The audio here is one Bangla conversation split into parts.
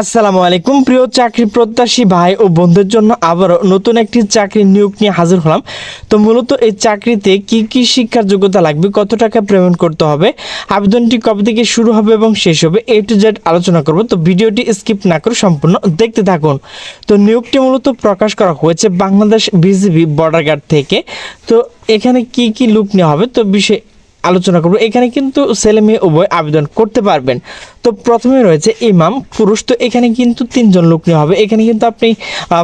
আসসালামু আলাইকুম, প্রিয় চাকরি প্রত্যাশী ভাই ও বন্ধুদের জন্য আবারও নতুন একটি চাকরির নিয়োগ নিয়ে হাজির হলাম। তো মূলত এই চাকরিতে কি কি শিক্ষার যোগ্যতা লাগবে, কত টাকা পেমেন্ট করতে হবে, আবেদনটি কবে থেকে শুরু হবে এবং শেষ হবে এ টু জেড আলোচনা করব। তো ভিডিওটি স্কিপ না করে সম্পূর্ণ দেখতে থাকুন। তো নিয়োগটি মূলত প্রকাশ করা হয়েছে বাংলাদেশ বিজিবি বর্ডার গার্ড থেকে। তো এখানে কি কি লুক নেওয়া হবে, তো বিষয়ে আলোচনা করব। এখানে কিন্তু ছেলে মেয়ে উভয় আবেদন করতে পারবেন। তো প্রথমে রয়েছে ইমাম, পুরুষ। তো এখানে কিন্তু তিনজন লোক নিয়ে হবে। এখানে কিন্তু আপনি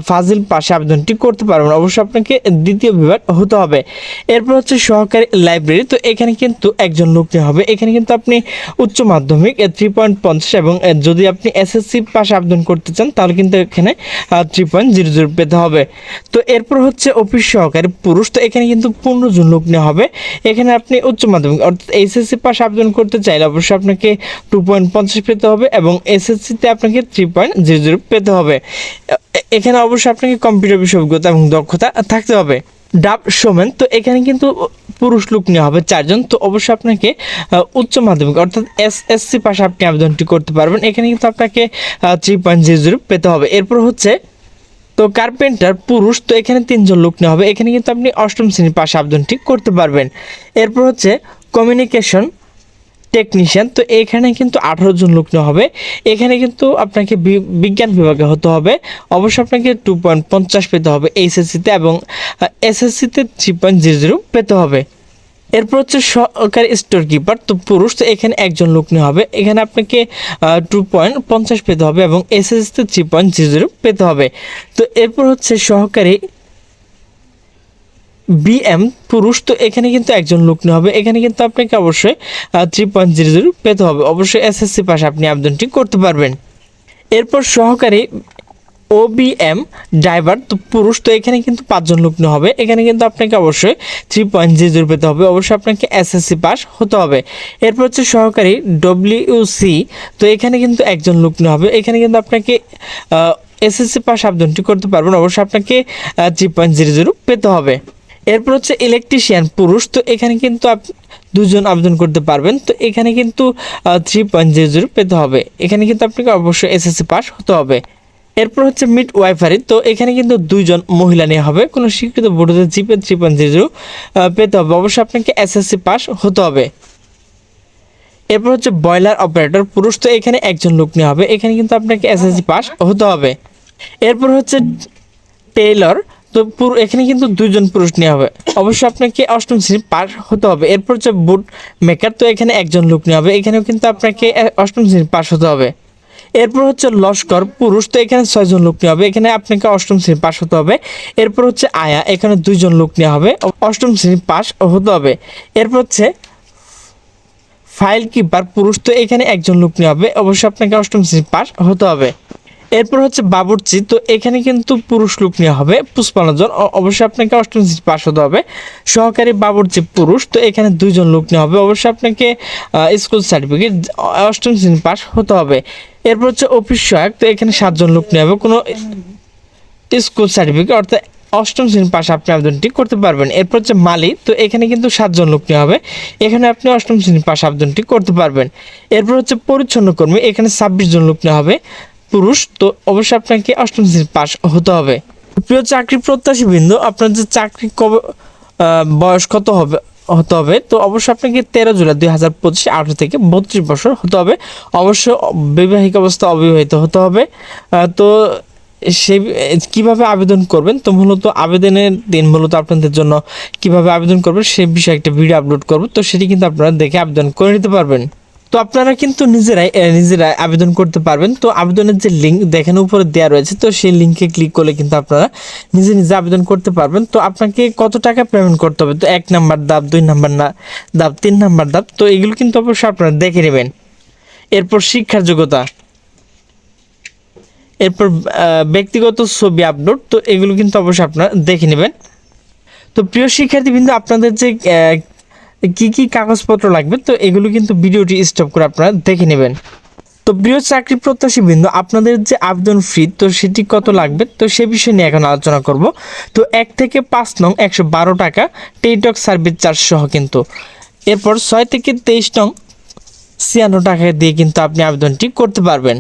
ফাজিল পাশে আবেদনটি করতে পারবেন। অবশ্যই আপনাকে দ্বিতীয় বিভাগ হতে হবে। এরপর হচ্ছে সহকারী লাইব্রেরি। তো এখানে কিন্তু একজন লোক নিয়ে হবে। এখানে কিন্তু আপনি উচ্চ মাধ্যমিক থ্রি পয়েন্ট পঞ্চাশ এবং যদি আপনি এসএসসি পাশে আবেদন করতে চান, তাহলে কিন্তু এখানে থ্রি পয়েন্ট জিরো জিরো পেতে হবে। তো এরপর হচ্ছে অফিস সহকারী পুরুষ। তো এখানে কিন্তু পনেরো জন লোক নিয়ে হবে। এখানে আপনি উচ্চ মাধ্যমিক অর্থাৎ এইচএসসি পাস আবেদন করতে চাইলে অবশ্যই আপনাকে টু পয়েন্ট পঞ্চাশ পেতে হবে এবং এসএসসিতে আপনাকে থ্রি পয়েন্ট জিরো জিরো পেতে হবে। এখানে অবশ্যই আপনাকে কম্পিউটার বিষয় অভিজ্ঞতা এবং দক্ষতা থাকতে হবে। ডাব সোমেন, তো এখানে কিন্তু পুরুষ লোক নেওয়া হবে চারজন, তো অবশ্যই আপনাকে উচ্চ মাধ্যমিক অর্থাৎ এস এসসি পাশে আপনি আবেদনটি করতে পারবেন। এখানে কিন্তু আপনাকে থ্রি পয়েন্ট জিরো জিরো পেতে হবে। এরপর হচ্ছে, তো কার্পেন্টার পুরুষ, তো এখানে তিনজন লোক নেওয়া হবে। এখানে কিন্তু আপনি অষ্টম শ্রেণির পাশে আবেদনটি করতে পারবেন। এরপর হচ্ছে কমিউনিকেশন টেকনিশিয়ান তো এখানে কিন্তু আঠারো জন লোক নেওয়া হবে। এখানে কিন্তু আপনাকে বিজ্ঞান বিভাগে হতে হবে। অবশ্য আপনাকে টু পয়েন্ট পঞ্চাশ পেতে হবে এইচএসসিতে এবং এসএসসিতে থ্রি পয়েন্ট জিরো জিরো পেতে হবে। এরপর হচ্ছে সহকারী স্টোর কিপার তো পুরুষ, তো এখানে একজন লোক নেওয়া হবে। এখানে আপনাকে টু পয়েন্ট পঞ্চাশ পেতে হবে এবং এসএসসিতে থ্রি পয়েন্ট জিরো জিরো পেতে হবে। তো এরপর হচ্ছে সহকারী বিএম পুরুষ, তো এখানে কিন্তু একজন লোক নেওয়া হবে। এখানে কিন্তু আপনাকে অবশ্যই থ্রি পয়েন্ট জিরো জিরো পেতে হবে। অবশ্যই এসএসসি পাশে আপনি আবেদনটি করতে পারবেন। এরপর সহকারী ওবিএম ড্রাইভার তো পুরুষ, তো এখানে কিন্তু পাঁচজন লোক হবে। এখানে কিন্তু আপনাকে অবশ্যই থ্রি পয়েন্ট জিরো জিরো পেতে হবে। অবশ্যই আপনাকে এসএসসি পাস হতে হবে। এরপর হচ্ছে সহকারী ডব্লিউসি তো এখানে কিন্তু একজন লোক হবে। এখানে কিন্তু আপনাকে এসএসসি পাস আবেদনটি করতে পারবেন। অবশ্যই আপনাকে থ্রি পয়েন্ট জিরো জিরো পেতে হবে। এরপর হচ্ছে ইলেকট্রিশিয়ান পুরুষ। তো এখানে কিন্তু দুজন আবেদন করতে পারবেন। তো এখানে কিন্তু থ্রি পয়েন্ট জিরো জিরো পেতে হবে। এখানে কিন্তু আপনাকে অবশ্যই এসএসসি পাস হতে হবে। এরপর হচ্ছে মিড ওয়াইফারি তো এখানে কিন্তু দুইজন মহিলা নিয়ে হবে। কোনো স্বীকৃত বোর্ডে জিপে থ্রি পয়েন্ট জিরো জিরো পেতে হবে। অবশ্যই আপনাকে এসএসসি পাস হতে হবে। এরপর হচ্ছে বয়লার অপারেটর পুরুষ। তো এখানে একজন লোক নেওয়া হবে। এখানে কিন্তু আপনাকে এসএসসি পাস হতে হবে। এরপর হচ্ছে টেইলর তো পুরো এখানে কিন্তু দুইজন পুরুষ নেওয়া হবে। অবশ্যই আপনাকে অষ্টম শ্রেণি পাস হতে হবে। এরপর হচ্ছে বুট মেকার তো এখানে একজন লোক নেওয়া হবে। এখানেও কিন্তু আপনাকে অষ্টম শ্রেণি পাস হতে হবে। এরপর হচ্ছে লস্কর, পুরুষ, তো এখানে ছয়জন লোক নেওয়া হবে। এখানে আপনাকে অষ্টম শ্রেণি পাস হতে হবে। এরপর হচ্ছে আয়া, এখানে দুইজন লোক নেওয়া হবে। অষ্টম শ্রেণি পাস হতে হবে। এরপর হচ্ছে ফাইল কিপার পুরুষ, তো এখানে একজন লোক নেওয়া হবে। অবশ্যই আপনাকে অষ্টম শ্রেণি পাস হতে হবে। এরপর হচ্ছে বাবুর্চি, তো এখানে কিন্তু পুরুষ লোক নেওয়া হবে। পুষ্পান্ন জন অবশ্যই আপনাকে অষ্টম শ্রেণি পাস হতে হবে। সহকারী বাবুর্চি পুরুষ, তো এখানে দুইজন লোক নেওয়া হবে। অবশ্যই আপনাকে স্কুল সার্টিফিকেট অষ্টম শ্রেণি পাস হতে হবে। এরপর হচ্ছে অফিস সহায়ক, তো এখানে সাতজন লোক নেওয়া হবে। কোনো স্কুল সার্টিফিকেট অর্থাৎ অষ্টম শ্রেণির পাশে আপনি আবেদনটি করতে পারবেন। এরপর হচ্ছে মালিক তো এখানে কিন্তু সাতজন লোক নেওয়া হবে। এখানে আপনি অষ্টম শ্রেণির পাশে আবেদনটি করতে পারবেন। এরপর হচ্ছে পরিচ্ছন্ন কর্মী, এখানে ছাব্বিশ জন লোক নেওয়া হবে। পুরুষ, তো অবশ্যই আপনাকে অষ্টম শ্রেণির পাশ হতে হবে। প্রিয় চাকরি প্রত্যাশী বিন্দু, আপনার যে চাকরি কবে বয়স কত হবে, হতে হবে, তো অবশ্যই আপনাকে তেরো জুলাই দুই হাজার পঁচিশ আঠারো থেকে বত্রিশ বছর হতে হবে। অবশ্য বৈবাহিক অবস্থা অবিবাহিত হতে হবে। তো সেই, কীভাবে আবেদন করবেন? তো মূলত আবেদনের দিন মূলত আপনাদের জন্য কীভাবে আবেদন করবেন সেই বিষয়ে একটা ভিডিও আপলোড করব, তো সেটি কিন্তু আপনারা দেখে আবেদন করে নিতে পারবেন। তো আপনারা কিন্তু নিজেরাই নিজেরাই আবেদন করতে পারবেন। তো আবেদনের যে লিঙ্ক দেখেন, উপরে দেওয়া রয়েছে, তো সেই লিঙ্কে ক্লিক করলে কিন্তু আপনারা নিজে নিজে আবেদন করতে পারবেন। তো আপনাকে কত টাকা পেমেন্ট করতে হবে? তো এক নাম্বার দাব, দুই নাম্বার না, দাব, তিন নাম্বার দাব। তো এগুলো কিন্তু অবশ্যই আপনারা দেখে নেবেন। এরপর শিক্ষার যোগ্যতা। এরপর ব্যক্তিগত ছবি আপলোড তো এগুলো কিন্তু অবশ্যই আপনারা দেখে নেবেন। তো প্রিয় শিক্ষার্থীবৃন্দ, আপনাদের যে কি কি কাগজপত্র লাগবে? তো এগুলো কিন্তু ভিডিওটি স্টপ করে আপনারা দেখে নেবেন। তো প্রিয় চাকরি প্রত্যাশী বিন্দু, আপনাদের যে আবেদন ফি তো সেটি কত লাগবে? তো সে বিষয় নিয়ে এখন আলোচনা করব। তো এক থেকে পাঁচ নং একশো বারো টাকা টেইটক সার্ভিস চার্জ সহ কিন্তু। এরপর ছয় থেকে তেইশ নং ছিয়ান্ন টাকা দিয়ে কিন্তু আপনি আবেদনটি করতে পারবেন।